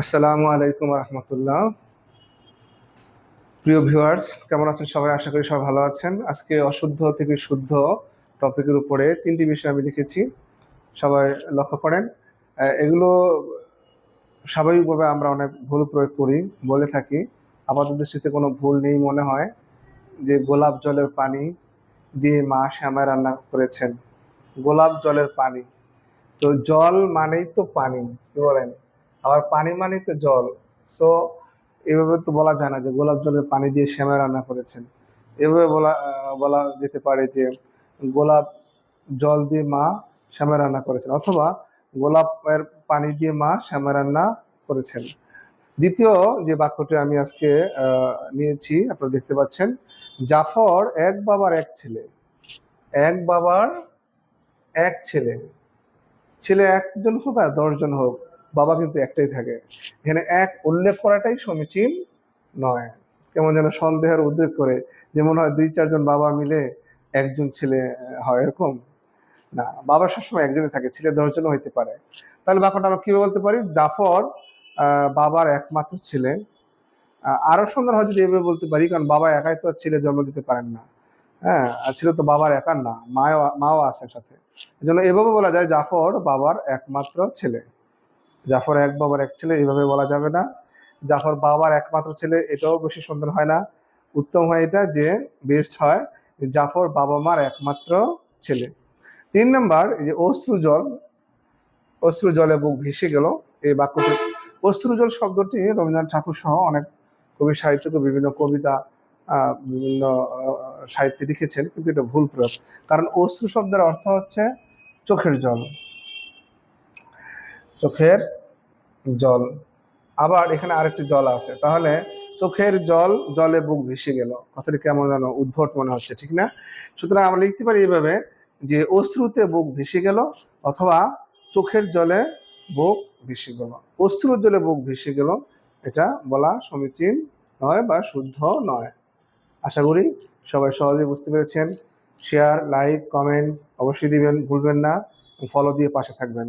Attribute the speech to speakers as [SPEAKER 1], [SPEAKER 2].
[SPEAKER 1] আসসালামু আলাইকুম রহমতুল্লাহ। প্রিয় ভিউয়ার্স, কেমন আছেন সবাই? আশা করি সবাই ভালো আছেন। আজকে অশুদ্ধ থেকে শুদ্ধ টপিকের উপরে তিনটি বিষয় আমি লিখেছি। সবাই লক্ষ্য করেন। এগুলো স্বাভাবিকভাবে আমরা অনেক ভুল প্রয়োগ করি, বলে থাকি। আপাতত দৃষ্টিতে কোনো ভুল নেই মনে হয় যে গোলাপ জলের পানি দিয়ে মা শ্যামায় রান্না করেছেন। গোলাপ জলের পানি। তো জল মানেই তো পানি, কি বলেন? আবার পানি মানেই তো জল। সো এভাবে তো বলা যায় না যে গোলাপ জলের পানি দিয়ে শ্যামা রান্না করেছেন। এভাবে বলা বলা যেতে পারে যে গোলাপ জল দিয়ে মা শ্যামা রান্না করেছেন অথবা গোলাপের পানি দিয়ে মা শ্যামা রান্না করেছেন। দ্বিতীয় যে বাক্যটি আমি আজকে নিয়েছি, আপনারা দেখতে পাচ্ছেন, জাফর এক বাবার এক ছেলে। এক বাবার এক ছেলে। ছেলে একজন হোক আর দশজন হোক। বাবা কিন্তু একটাই থাকে। এখানে এক উল্লেখ করাটাই সমীচীন নয়। কেমন যেন সন্দেহের উদ্বেগ করে যেমন হয় দুই চারজন বাবা মিলে একজন ছেলে হয় এরকম। না বাবা সবসময় একজনই থাকে ছেলে দশজনও হইতে পারে। তাহলে বাক্যটা আমরা কীভাবে বলতে পারি? জাফর বাবার একমাত্র ছেলে। আহ, আরও সুন্দর হয় যদি এভাবে বলতে পারি কারণ বাবা একাই তো আর ছেলে জন্ম দিতে পারেন না। হ্যাঁ আর ছেলে তো বাবার একার না মাও মাও আছেন সাথে এই জন্য এভাবে বলা যায় জাফর বাবার একমাত্র ছেলে। জাফর এক বাবার এক ছেলে এইভাবে বলা যাবে না। জাফর বাবার একমাত্র ছেলে, এটাও বেশি সুন্দর হয় না। উত্তম হয় এটা যে বেস্ট হয় জাফর বাবা মার একমাত্র ছেলে। তিন নম্বর যে অশ্রু জল, অশ্রু জলে বুক ভেসে গেল। এই বাক্যটি, অশ্রু জল শব্দটি রবীন্দ্রনাথ ঠাকুর সহ অনেক কবি সাহিত্যকে বিভিন্ন কবিতা বিভিন্ন সাহিত্যে লিখেছেন, কিন্তু এটা ভুল প্রয়োগ। কারণ অশ্রু শব্দের অর্থ হচ্ছে চোখের জল। চোখের জল। আবার এখানে আরেকটি জল আছে। তাহলে চোখের জল, জলে বুক ভেসে গেল। কথাটি কেমন যেন উদ্ভট মনে হচ্ছে, ঠিক না? সুতরাং আমরা লিখতে পারি এইভাবে যে, অশ্রুতে বুক ভেসে গেল অথবা চোখের জলে বুক ভেসে গেল। অশ্রুর জলে বুক ভেসে গেল, এটা বলা সমীচীন নয় বা শুদ্ধ নয়। আশা করি সবাই সহজে বুঝতে পেরেছেন। শেয়ার, লাইক, কমেন্ট অবশ্যই দিবেন, ভুলবেন না। ফলো দিয়ে পাশে থাকবেন।